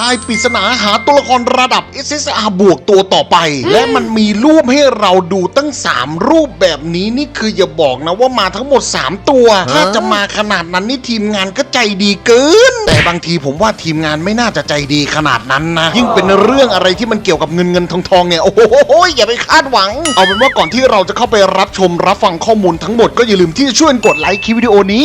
ทายปริศนาหาตัวละครระดับ SSR บวกตัวต่อไป และมันมีรูปให้เราดูตั้ง 3 รูปแบบนี้นี่คืออย่าบอกนะว่ามาทั้งหมด 3 ตัว ถ้าจะมาขนาดนั้นนี่ทีมงานก็ใจดีเกิน แต่บางทีผมว่าทีมงานไม่น่าจะใจดีขนาดนั้นนะ ยิ่งเป็นเรื่องอะไรที่มันเกี่ยวกับเงินเงินทองทองเนี่ย โอ้โหอย่าไปคาดหวัง เอาเป็นว่าก่อนที่เราจะเข้าไปรับชมรับฟังข้อมูลทั้งหมดก็อย่าลืมที่จะช่วยกดไลค์คลิปวิดีโอนี้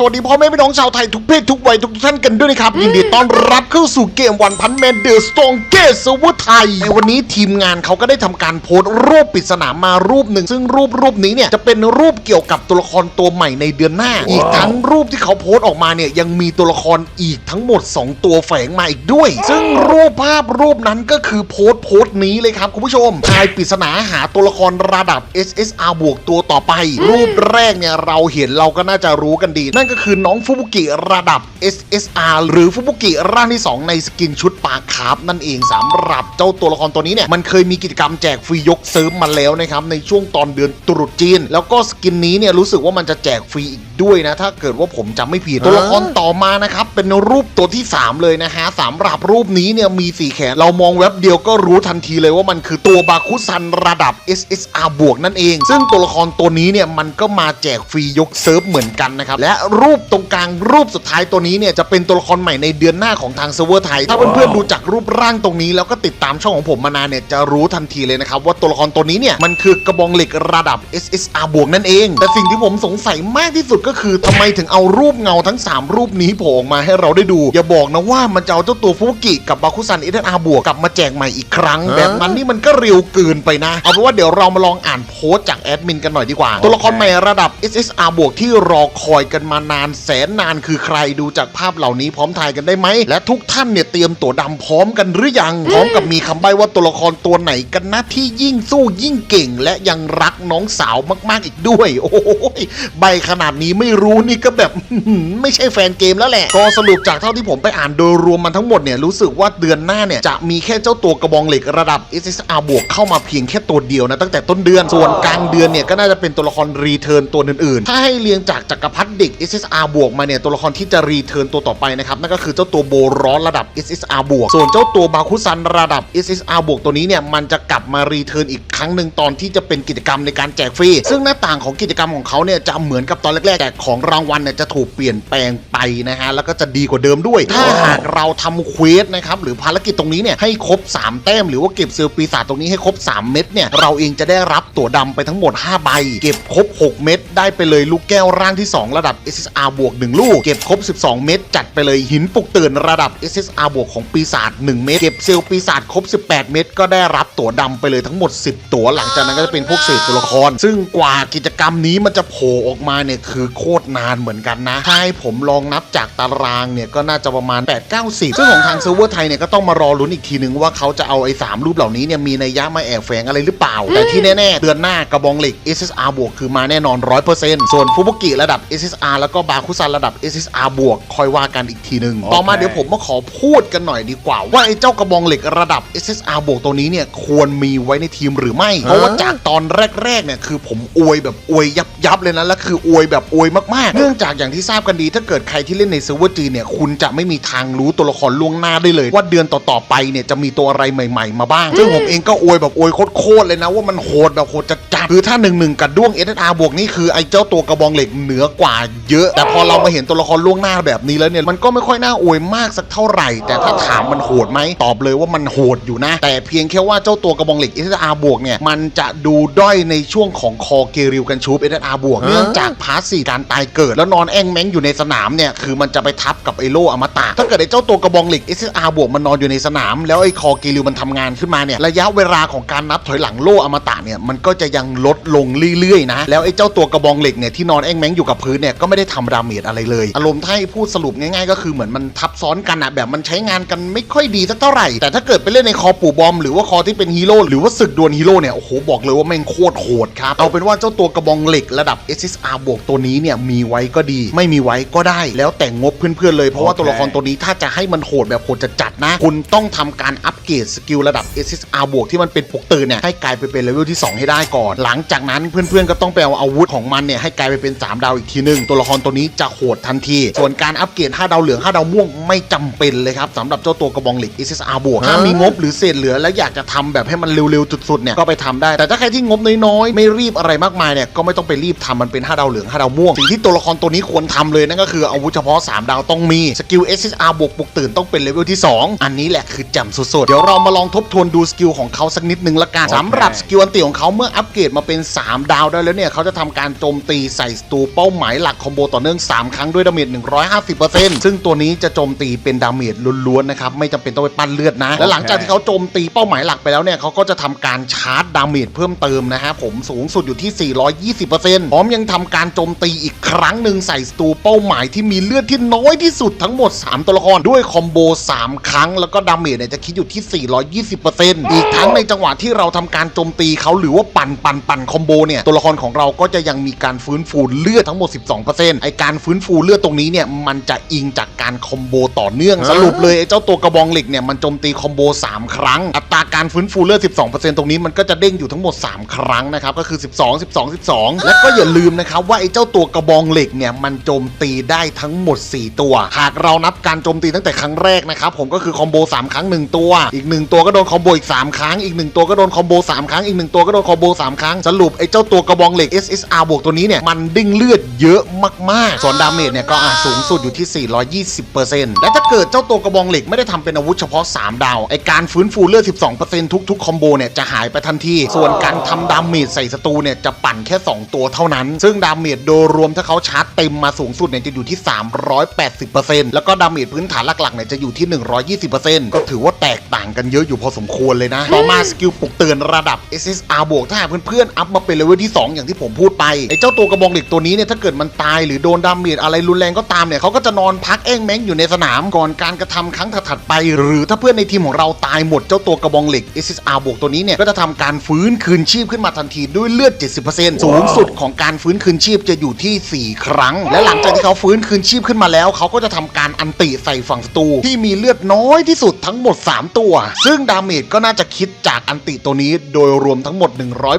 สวัสดีพ่อแม่พี่น้องชาวไทยทุกเพศทุกวัยทุกท่านกันด้วยนะครับ ยินดีต้อนรับเข้าสู่เกมวันพันแมนเดอร์สตองเกสเวอร์ไทย ในวันนี้ทีมงานเขาก็ได้ทำการโพสต์รูปปริศนามารูปหนึ่ง ซึ่งรูปรูปนี้เนี่ยจะเป็นรูปเกี่ยวกับตัวละครตัวใหม่ในเดือนหน้า อีกทั้งรูปที่เขาโพสต์ออกมาเนี่ยยังมีตัวละครอีกทั้งหมด 2 ตัวแฝงมาอีกด้วย ซึ่งรูปภาพรูปนั้นก็คือโพสต์โพสต์นี้เลยครับคุณผู้ชมทายปริศนาหาตัวละครระดับ SSR บวกตัวต่อไป รูปแรกเนี่ยเราเห็นเราก็น่าจะรู้กันดีนั่นก็คือน้องฟุบุกิระดับ SSR หรือฟุบุกิร่างที่ 2 ในสกินชุดปากคาร์ฟนั่นเองสำหรับเจ้าตัวละครตัวนี้เนี่ยมันเคยมีกิจกรรมแจกฟรียกเซิร์ฟมาแล้วนะครับในช่วงตอนเดือนตรุษจีน แล้วก็สกินนี้เนี่ยรู้สึกว่ามันจะแจกฟรีอีกด้วยนะถ้าเกิดว่าผมจำไม่ผิดตัวละครต่อมานะครับเป็นรูปตัวที่ 3 เลยนะฮะสำหรับรูปนี้เนี่ยมีสีแขนเรามองเว็บเดียวก็รู้ทันทีเลยว่ามันคือตัวบาคุซันระดับ SSR บวกนั่นเอง ซึ่งตัวละครตัวนี้เนี่ยมันก็มาแจกฟรียกเซิร์ฟเหมือนกันนะครับและรูปตรงกลางรูปสุดท้ายตัวนี้เนี่ยจะเป็นตัวละครใหม่ในเดือนหน้าของทางเซิร์ฟเวอร์ไทย ถ้าเพื่อนๆดูจากรูปร่างตรงนี้ แล้วก็ติดตามช่องของผมมานานเนี่ยจะรู้ทันทีเลยนะครับว่าตัวละครตัวนี้เนี่ยมันคือกระบองเหล็กระดับ SSR บวกนั่นเอง แต่สิ่งที่ผมสงสัยมากที่สุดก็คือทำไมถึงเอารูปเงาทั้ง 3 รูปนี้โผล่ออกมาให้เราได้ดู อย่าบอกนะว่ามันจะเอาเจ้าตัวฟุกิกับบาคุซัน SSR บวกกลับมาแจกใหม่อีกครั้ง แบบนั้นนี่มันก็เร็วเกินไปนะเอาเป็นว่าเดี๋ยวเรามาลองอ่านโพสต์จากแอดมินกันหน่อยดีกว่าตัวละครใหม่ระดับ SSR บวกที่รอคอยกันมานานแสนนานคือใครดูจากภาพเหล่านี้พร้อมทายกันได้ไหม และทุกท่านเนี่ยเตรียมตัวดำพร้อมกันหรือยัง พร้อมกับมีคำใบ้ว่าตัวละครตัวไหนกันนะที่ยิ่งสู้ยิ่งเก่ง และยังรักน้องสาวมากๆอีกด้วย โอ้ยใบขนาดนี้ไม่รู้นี่ก็แบบ ไม่ใช่แฟนเกมแล้วแหละก็สรุปจากเท่าที่ผมไปอ่านโดยรวมมันทั้งหมดเนี่ยรู้สึกว่าเดือนหน้าเนี่ยจะมีแค่เจ้าตัวกระบองเหล็กระดับ SSR บวกเข้ามาเพียงแค่ตัวเดียวนะตั้งแต่ต้นเดือนส่วนกลางเดือนเนี่ยก็น่าจะเป็นตัวละครรีเทิร์นตัวอื่นๆถ้าให้เรียงจากจักรพรรดิเด็ก SSR บวกมาเนี่ยตัวละครที่จะรีเทิร์นตัวต่อไปนะครับนั่นก็คือเจ้าตัวโบร้อนระดับ SSR บวกส่วนเจ้าตัวบาคุซันระดับ SSR บวกตัวนี้เนี่ยมันจะกลับมารีเทิร์นอีกครั้งหนึ่งตอนที่จะเป็นกิจกรรมในการแจกฟรีซึ่งหน้าต่างของกิจกรรมของเขาเนี่ยจะเหมือนกับตอนแรกๆแต่ของรางวัลเนี่ยจะถูกเปลี่ยนแปลงไปนะฮะแล้วก็จะดีกว่าเดิมด้วย ถ้าหากเราทำเควสนะครับหรือภารกิจตรงนี้เนี่ยให้ครบ 3 แต้ม หรือว่าเก็บเซลล์ปีศาจตรงนี้ให้ครบ 3 เม็ดเนี่ยเราเองจะได้รับตั๋วดำไปทั้งหมด 5 ใบ เก็บครบ 6 เม็ดได้ไปเลยลูกแก้วร่างที่ 2 ระดับ SSR บวก 1 ลูก เก็บครบ 12 เม็ดจัดไปเลยหินปลุกตื่นระดับ SSR บวกของปีศาจ1เม็ดเก็บเซลล์ปีศาจครบ 18 เม็ดก็ได้รับตั๋วดำไปเลยทั้งหมด 10 ตั๋วหลังจากนั้นก็จะเป็นพวกเศษตัวละคร ซึ่งกว่ากิจกรรมนี้มันจะโผล่ออกมาเนี่ยคือโคตรนานเหมือนกันนะถ้าให้ผมลองนับจากตารางเนี่ยก็น่าจะประมาณ 8 9 0 ซึ่งของทางเซิร์ฟเวอร์ไทยเนี่ยก็ต้องมารอลุ้นอีกทีนึงว่าเขาจะเอาไอ้สามรูปเหล่านี้เนี่ยมีในยะมาแอบแฝงอะไรหรือเปล่า แต่ที่แน่ๆเดือนหน้ากระบองเหล็ก SSR บวกคือมาแน่นอน 100%ส่วนฟุบุกิระดับ SSR แล้วก็บาคุซันระดับ SSR บวกคอยว่ากันอีกทีนึงต่อมาเดี๋ยวผมมาขอพูดกันหน่อยดีกว่า ว่าไอ้เจ้ากระบองเหล็กระดับ SSR บวกตัวนี้เนี่ยควรมีไว้ในทีมหรือไม่ เพราะว่าจากตอนแรกๆเนี่ยคือผมอวยแบบอวยยับยับๆเลยนะและคืออวยแบบอวยมากๆ เนื่องจากอย่างที่ทราบกันดี ถ้าเกิดใครที่เล่นในเซิร์ฟเวอร์จีนเนี่ยคุณจะไม่มีทางรู้ตัวละครล่วงหน้าได้เลย ว่าเดือนต่อๆไปเนี่ยจะมีตัวอะไรใหม่ ๆ มาบ้างซึ่งผมเองก็อวยแบบอวยโคตรๆเลยนะว่ามันโหดแบบโหดจัดจัดๆคือถ้าหนึ่งหนึ่งกับด้วง SSR บวกนี่คือไอ้เจ้าตัวกระบองเหล็กเหนือกว่าเยอะแต่พอเรามาเห็นตัวละครล่วงหน้าแบบนี้แล้วเนี่ยมันก็ไม่ค่อยน่าอวยมากสักเท่าไหร่ แต่ถ้าถามมันโหดไหมตอบเลยว่ามันโหดอยู่นะ แต่เพียงแค่ว่าเจ้าตัวกระบองเหล็ก SSR บวกเนี่ยมันจะดูด้อยในช่วงของคอเกริวกันชูป SSR บวกเนื่องจากพาสซีฟการตายเกิด แล้วนอนแอ่งแม้งอยู่ในสนามเนี่ยคือมันจะไปทับกับไอโลอมตะถ้าเกิดไอเจ้าตัวกระบองเหล็ก SSR บวกมันนอนอยู่ในสนาม แล้วไอคอเกริวมันทำงานขึ้นมาเนี่ยระยะเวลาของการนับถอยหลังโลอมตะเนี่ยมันก็จะยังลดลงเรื่อยๆนะแล้วไอ้เจ้าตัวกระบองเหล็กเนี่ยที่นอนแอ่งแมงอยู่กับพื้นเนี่ยก็ไม่ได้ทำดาเมจอะไรเลย อารมณ์ถ้าให้พูดสรุปง่ายๆ ก็คือเหมือนมันทับซ้อนกันอะแบบมันใช้งานกันไม่ค่อยดีสักเท่าไหร่ แต่ถ้าเกิดไปเล่นในคอปู่บอมหรือว่าคอที่เป็นฮีโร่หรือว่าศึกดวลฮีโร่เนี่ยโอ้โหบอกเลยว่าแม่งโคตรโหดครับเอาเป็นว่าเจ้าตัวกระบองเหล็กระดับ SSR บวกตัวนี้เนี่ยมีไว้ก็ดี ไม่มีไว้ก็ได้ แล้วแต่งบเพื่อนๆเลยเพราะว่าตัวละครตัวนี้ถ้าจะให้มันโหดแบบโหดจัดๆนะ คุณต้องทำการอัปเกรดสกิลระดับ SSR บวกที่มันเป็นปกตื่นเนี่ยให้กลายไปเป็นเลเวลที่ 2 ให้ได้ก่อน หลังจากนั้นเพื่อนๆก็ต้องไปเอาอาวุธของมันเนี่ยให้กลายไปเป็น 3 ดาวอีกทีหนึงตัวละครตัวนี้จะโหดทันที ส่วนการอัปเกรด5ดาวเหลือง5ดาวม่วงไม่จำเป็นเลยครับสำหรับเจ้าตัวกระบองเหล็ก SSR บวกถ้ามีงบหรือเศษเหลือแล้วอยากจะทำแบบให้มันเร็วๆสุดๆเนี่ยก็ไปทำได้ แต่ถ้าใครที่งบน้อยๆไม่รีบอะไรมากมายเนี่ยก็ไม่ต้องไปรีบทำมันเป็น5ดาวเหลือง5ดาวม่วงสิ่งที่ตัวละครตัวนี้ควรทำเลยนั่นก็คืออาวุธเฉพาะ 3 ดาวต้องมีสกิล SSR บวกปลุกตื่นต้องเป็นเลเวลที่ 2 อันนี้แหละคือแจ่มสุดๆเดี๋ยวเรามาลองทบทวนดูสกิลของเขาสักนิดนึงละกันสำหรับสกิลอันติของเขาเมื่ออัปเกรดมาเป็น 3 ดาวได้แล้วเนี่ยเขาจะทำการโจมตีใส่ศัตรูเป้าหมายหลักคอมโบต่อเนื่อง 3 ครั้งด้วยดาเมจ 150%ซึ่งตัวนี้จะโจมตีเป็นดาเมจล้วนๆนะครับไม่จำเป็นต้องไปปั้นเลือดนะ และหลังจากที่เขาโจมตีเป้าหมายหลักไปแล้วเนี่ยเขาก็จะทำการชาร์จดาเมจเพิ่มเติมนะฮะผมสูงสุดอยู่ที่ 420%พร้อมยังทำการโจมตีอีกครั้งหนึ่งใส่ศัตรูเป้าหมายที่มีเลือดที่น้อยที่สุดทั้งหมด 3 ตัวละครด้วยคอมโบ3 ครั้ง แล้วก็ดาเมจเนี่ยจะคิดอยู่ที่ 420%อีกทั้งในจังหวะที่เราทำการโจมตีเขาหรือว่าปั่นปั่นปั่นคอมโบเนี่ยตัวละครของเราก็จะยังมีการฟื้นฟูเลือดทั้งหมด 12%ไอการฟื้นฟูเลือดตรงนี้เนี่ยมันจะอิงจากการคอมโบต่อเนื่องสรุปเลยไอเจ้าตัวกระบองเหล็กเนี่ยมันโจมตีคอมโบ3 ครั้ง อัตราการฟื้นฟูเลือด 12%ตรงนี้มันก็จะเด้งอยู่ทั้งหมด 3 ครั้งนะครับก็คือ 12 12 12 และก็อย่าลืมนะครับว่าไอเจ้าตัวกระบองเหล็กเนี่ยมันโจมตีได้ทั้งหมด 4 ตัว หากเรานับการโจมตีตั้งแต่ครั้งแรกนะครับผมก็คือคอมโบ3 ครั้ง 1 ตัว อีก 1 ตัวก็โดนคอมโบอีก 3 ครั้ง อีก 1 ตัวก็โดนคอมโบ3ครั้งอีก 1 ตัวก็โดนคอมโบ3ครั้งสรุปไอ้เจ้าตัวกระบองเหล็ก SSR บวกตัวนี้เนี่ยมันดิ้งเลือดเยอะมากๆส่วนดาเมจเนี่ยก็อะสูงสุดอยู่ที่ 420%และถ้าเกิดเจ้าตัวกระบองเหล็กไม่ได้ทำเป็นอาวุธเฉพาะ 3 ดาว ไอการฟื้นฟูเลือด 12%ทุกๆ คอมโบเนี่ยจะหายไปทันที ส่วนการทำดาเมจใส่ศัตรูเนี่ยจะปั่นแค่ 2 ตัวเท่านั้น ซึ่งดาเมจโดยรวมถ้าเขาชาร์จเต็มมาสูงสุดเนี่ยจะอยู่ที่ 380%แล้วก็ดาเมจพื้นฐานหลักๆเนี่ยจะอยู่ที่ 120%ก็ถือว่าแตกต่างกันเยอะอยู่พอสมควรเลยนะ ต่อมาสกิลปลุกเตือนระดับ SSR บวกถ้าหากเพื่อนๆอัพมาเป็นเลเวลที่ 2 อย่างที่ผมพูดไปไอ้เจ้าตัวกระบองเหล็กตัวนี้เนี่ยถ้าเกิดมันตายหรือโดนดาเมจอะไรรุนแรงก็ตามเนี่ยเขาก็จะนอนพักแอ้งแม้งอยู่ในสนามก่อนการกระทำครั้งถัดๆไป หรือถ้าเพื่อนในทีมของเราตายหมดเจ้าตัวกระบองเหล็ก SSR บวกตัวนี้เนี่ยก็จะทำการฟื้นคืนชีพขึ้นมาทันทีด้วยเลือด 70%สูงสุดของการฟื้นคืนชีพจะอยู่ที่ 4 ครั้ง และหลังจากที่เขาฟื้นคืนชีพขึ้นมาแล้วเขาก็จะทำการอันติใส่ฝั่งศัตรูที่มีเลือดน้อยที่สุดทั้งหมด 3 ตัว ซึ่งดาเมจก็น่าจะคิดจากอันติตัวนี้โดยรวมทั้งหมด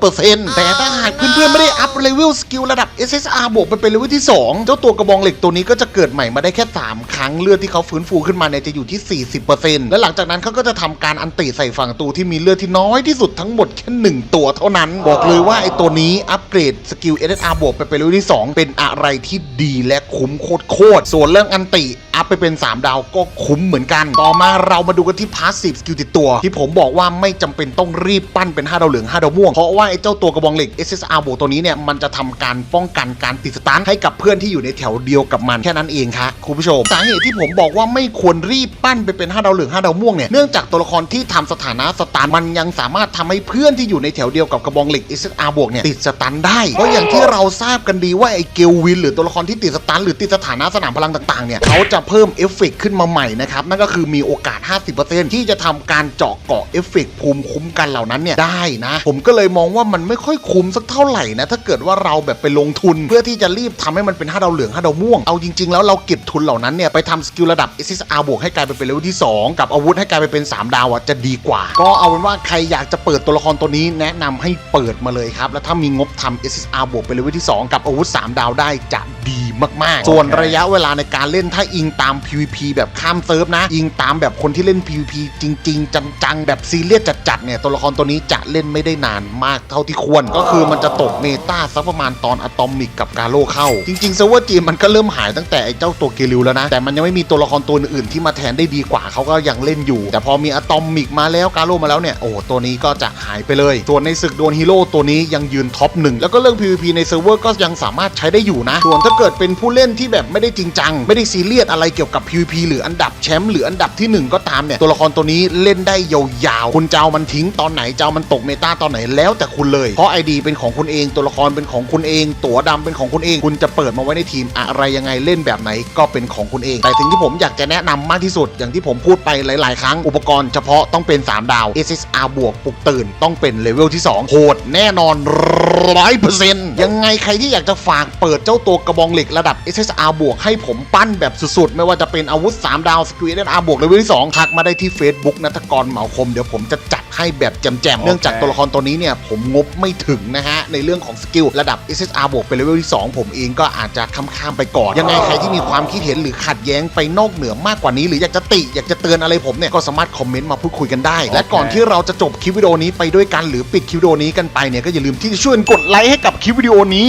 100%แต่ถ้าหากเพื่อนๆไม่ได้อัพเลเวลสกิลระดับ SSR บวกไปเป็นเลเวลที่ 2เจ้าตัวกระบองเหล็กตัวนี้ก็จะเกิดใหม่มาได้แค่ 3 ครั้งเลือดที่เขาฟื้นฟูขึ้นมาเนี่ยจะอยู่ที่ 40%และหลังจากนั้นเขาก็จะทำการอันติใส่ฝั่งศัตรูที่มีเลือดที่น้อยที่สุดทั้งหมดแค่หนึ่งตัวเท่านั้น บอกเลยว่าไอ้ตัวนี้อัปเกรดสกิล SSR บวกไปเป็นเลเวลที่ 2 เป็นอะไรที่ดีและคุ้มโคตรๆส่วนเรื่องอันติอัพไปเป็น 3 ดาวก็คุ้มเหมือนกัน ต่อมาเรามาดูกันที่พาสซีฟสกิลติดตัว ที่ผมบอกว่าไม่จำเป็นต้องรีบปั้นเป็น 5 ดาวเหลือง 5 ดาวม่วง เพราะว่าไอ้เจ้าตัวกระบองเหล็ก SSR บวกตัวนี้เนี่ยมันจะทำการป้องกันการติดสตันให้กับพื่อนที่อยู่ในแถวเดียวกับมันแค่นั้นเองครับคุณผู้ชมสาเหตุที่ผมบอกว่าไม่ควรรีบปั้นไปเป็น5ดาวเหลือง5ดาวม่วงเนี่ยเนื่องจากตัวละครที่ทำสถานะสตันมันยังสามารถทำให้เพื่อนที่อยู่ในแถวเดียวกับกระบองเหล็ก SSR บวกเนี่ยติดสตันได้เพราะอย่างที่เราทราบกันดีว่าไอ้เกลวินหรือตัวละครที่ติดสตันหรือติดสถานะสนามพลังต่างๆเนี่ยเขาจะเพิ่มเอฟเฟกต์ขึ้นมาใหม่นะครับนั่นก็คือมีโอกาส 50%ที่จะทำการเจาะเกาะเอฟเฟกต์ภูมิคุ้มกันเหล่านั้นเนี่ยได้นะ ผมก็เลยมองว่ามันไม่ค่อยคุ้มสักเท่าไหร่นะถ้าเกิดว่าเราแบบไปลงทุนเพื่อที่จะรีบทำให้มันเป็น 5 ดาวเหลือง 5 ดาวม่วง เอาจริง ๆ แล้วเราเก็บทุนเหล่านั้นเนี่ยไปทำสกิลระดับ SSR บวกให้กลายไปเป็นเลเวลที่ 2 กับอาวุธให้กลายไปเป็น 3 ดาวอะจะดีกว่า ก็เอาเป็นว่าใครอยากจะเปิดตัวละครตัวนี้แนะนำให้เปิดมาเลยครับแล้วถ้ามีงบทำ SSR บวกเป็นเลเวลที่ 2 กับอาวุธ 3 ดาวได้จะ ดีมากๆ ส่วนระยะเวลาในการเล่นถ้าอิงตาม PVP แบบข้ามเซิร์ฟนะ อิงตามแบบคนที่เล่น PVP จริง ๆ จังๆ แบบซีเรียสจัดๆเนี่ยตัวละครตัวนี้จะเล่นไม่ได้นานมากเท่าที่ควร ก็คือมันจะตกเมตาสักประมาณตอนอะตอมิกกับกาโลเข้า จริงๆเซิร์ฟเวอร์จีมันก็เริ่มหายตั้งแต่ไอ้เจ้าตัวเกลิวแล้วนะ แต่มันยังไม่มีตัวละครตัวอื่นๆที่มาแทนได้ดีกว่าเขาก็ยังเล่นอยู่ แต่พอมีอะตอมิกมาแล้วกาโลมาแล้วเนี่ยโอ้ตัวนี้ก็จะหายไปเลย ส่วนในศึกดวลฮีโร่ตัวนี้ยังยืนท็อปหนึ่งแล้วก็เรื่อง PVP ในเซิร์ฟเวอร์ก็ยังสามารถใช้ได้อยู่นะส่วนถ้าเกิดเป็นผู้เล่นที่แบบไม่ได้จริงจัง ไม่ได้ซีเรียสอะไรเกี่ยวกับ PVP หรืออันดับแชมป์หรืออันดับที่หนึ่งก็ตามเนี่ย ตัวละครตัวนี้เล่นได้ยาวๆ คุณเจะเอามันทิ้งตอนไหนเจะเอามันตกเมตาตอนไหนแล้วแต่คุณเลย เพราะ ID เป็นของคุณเองตัวละครเป็นของคุณเอง ตั๋วดำเป็นของคุณเอง คุณจะเปิดมาไว้ในทีมอะไรยังไงเล่นแบบไหนก็เป็นของคุณเอง แต่สิ่งที่ผมอยากจะแนะนำมากที่สุด อย่างที่ผมพูดไปหลายๆ ครั้งอุปกรณ์เฉพาะต้องเป็น 3 ดาว SSR บวกปลุกตื่นต้องเป็นเลเวลที่2โหดแน่นอนร้อยเปอร์เซ็นต์ยังไงใครที่อยากจะฝากเปิดเจ้าตัวกระบองเหล็กระดับ SSR บวกให้ผมปั้นแบบสุดๆ ไม่ว่าจะเป็นอาวุธ 3 ดาวสกิล SSR บวกเลเวลที่2ทักมาได้ที่ Facebook นัทกรเหมาคมเดี๋ยวผมจะจัด ให้แบบแจมๆ เนื่องจากตัวละครตัวนี้เนี่ยผมงบไม่ถึงนะฮะ ในเรื่องของสกิลระดับ SSR บวกเป็นเลเวลที่ 2 ผมเองก็อาจจะข้ามๆไปก่อน ยังไงใครที่มีความคิดเห็นหรือขัดแย้งไปนอกเหนือมากกว่านี้ หรืออยากจะติ อยากจะเตือนอะไรผมเนี่ย ก็สามารถคอมเมนต์มาพูดคุยกันได้ และก่อนที่เราจะจบคลิปวิดีโอนี้ไปด้วยกันหรือปิดคลิปวิดีโอนี้กันไปเนี่ยก็อย่าลืมที่จะช่วยกดไลค์ให้กับคลิปวิดีโอนี้